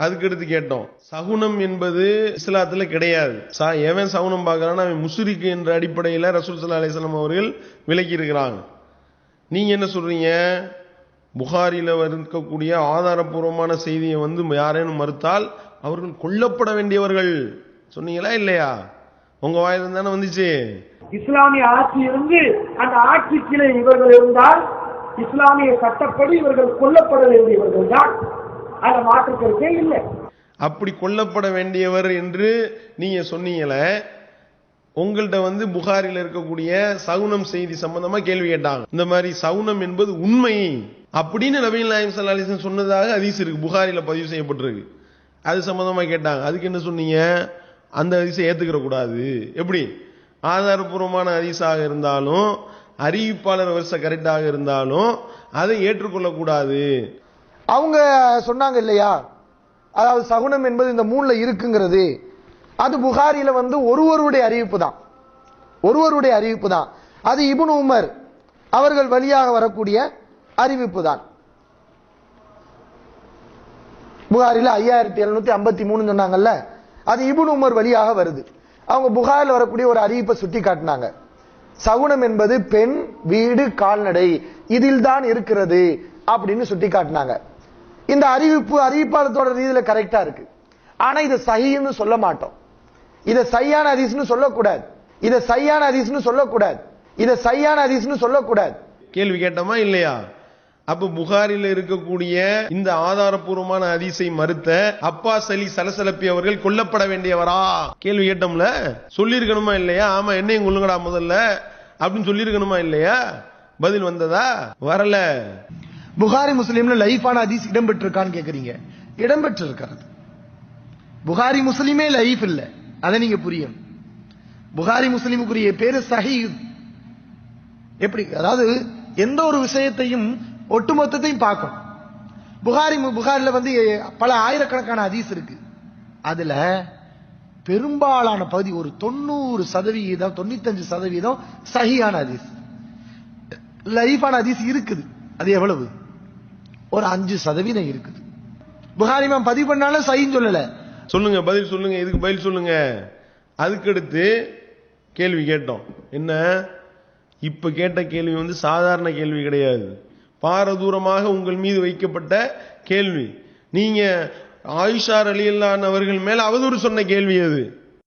அதுக்கடுத்து கேட்டோம் சகுனம் என்பது இஸ்லாத்துல கிடையாது. சா- எவன் சகுனம் பார்க்கறான்னா அவன் முஸ்ரிக்கு என்ற அடிப்படையில் ரசூல் சல்லா அலிஸ்லாம் அவர்கள் விலக்கி இருக்கிறாங்க நீங்க என்ன சொல்றீங்க? புகாரில இருக்கக்கூடிய ஆதாரபூர்வமான செய்தியை வந்து யாரேனும் மறுத்தால் அவர்கள் கொல்லப்பட வேண்டியவர்கள். சொன்னீங்களா இல்லையா? உங்க வாயிலிருந்து தானே வந்துச்சு. இஸ்லாமிய ஆட்சி இருந்து அந்த ஆட்சி கீழே இவர்கள் இருந்தால் இஸ்லாமிய சட்டப்படி இவர்கள் கொல்லப்பட வேண்டியவர்கள் தான். அதை மாற்று கருத்தே இல்லை. அப்படி கொல்லப்பட வேண்டியவர் என்று நீங்க சொன்னீங்களே உங்கள்கிட்ட வந்து புகாரில் இருக்கக்கூடிய சவுனம் செய்தி சம்பந்தமா கேள்வி கேட்டாங்க. இந்த மாதிரி சவுனம் என்பது உண்மை அப்படின்னு நபீல் நாயம் சல்லாஹன் சொன்னதாக ஹதீஸ் இருக்கு புகாரில பதிவு செய்யப்பட்டிருக்கு. அது சம்பந்தமா கேட்டாங்க. அதுக்கு என்ன சொன்னீங்க? அந்த அதிசை ஏத்துக்கிற கூடாது. எப்படி? ஆதாரபூர்வமான அதிசாக இருந்தாலும் அறிவிப்பாளர் வருஷம் கரெக்டாக இருந்தாலும் அதை ஏற்றுக்கொள்ளக்கூடாது. அவங்க சொன்னாங்க இல்லையா? அதாவது சகுனம் என்பது இந்த மூணுல இருக்குங்கிறது. அது புகாரில வந்து ஒருவருடைய அறிவிப்பு தான். ஒருவருடைய அறிவிப்பு தான். அது இபுன் உமர் அவர்கள் வழியாக வரக்கூடிய அறிவிப்பு தான். புகாரில ஐயாயிரத்தி எழுநூத்தி ஐம்பத்தி மூணு சொன்னாங்கல்ல? அது இபுன் உமர் வழியாக வருது. அவங்க புகாரில் வரக்கூடிய ஒரு அறிவிப்பை சுட்டி காட்டினாங்க. சகுனம் என்பது பெண் வீடு கால்நடை இதில் தான் இருக்கிறது அப்படின்னு சுட்டி காட்டினாங்க. இந்த அறிவிப்பு அறிவிப்பாளத்தோட ரீதியில கரெக்டா இருக்கு. ஆனா இதை சஹின்னு சொல்ல மாட்டோம். இதை சையான அதிசுன்னு சொல்லக்கூடாது. இதை சையான அதிசுன்னு சொல்லக்கூடாது. இதை சையான அதிசுன்னு சொல்லக்கூடாது. கேள்வி கேட்டோமா இல்லையா? அப்ப புகாரில் இருக்கக்கூடிய இந்த ஆதாரபூர்வமான அதிசை மறுத்த அப்பாஸ் அலி சலசலப்பி அவர்கள் கொல்லப்பட வேண்டியவரா? கேள்வி கேட்டோம்ல? சொல்லியிருக்கணுமா இல்லையா? ஆமா என்னையும் கொள்ளுங்கடா முதல்ல. அப்படின்னு சொல்லியிருக்கணுமா இல்லையா? பதில் வந்ததா? வரல. புகாரி முஸ்லீம்ல லைஃபான ஹதீஸ் இடம்பெற்றிருக்கான்னு கேட்குறீங்க இடம்பெற்றிருக்கிறது. புகாரி முஸ்லீமே லைஃப் இல்லை. அதை நீங்க புரியும். புகாரி முஸ்லீமுக்குரிய பேரு சஹி எப்படி? அதாவது எந்த ஒரு விஷயத்தையும் ஒட்டுமொத்தத்தையும் பார்க்கும் புகாரி புகாரில வந்து பல ஆயிரக்கணக்கான ஹதீஸ் இருக்கு. அதுல பெரும்பாலான பகுதி ஒரு தொண்ணூறு சதவிகிதம் தொண்ணூத்தஞ்சு சதவீதம் சஹியான ஹதீஸ். லைஃபான ஹதீஸ் இருக்குது. அது எவ்வளவு? ஒரு அஞ்சு சதவீதம் இருக்குது. புகாரி மேம் பதிவு பண்ணாலும் சைன்னு சொல்லல. சொல்லுங்க பதில் சொல்லுங்க இதுக்கு பதில் சொல்லுங்க. அதுக்கடுத்து கேள்வி கேட்டோம். என்ன? இப்ப கேட்ட கேள்வி வந்து சாதாரண கேள்வி கிடையாது. பாரதூரமாக உங்கள் மீது வைக்கப்பட்ட கேள்வி. நீங்க ஆயுஷார் அலியல்லான் அவர்கள் மேல அவதூறு சொன்ன கேள்வி அது.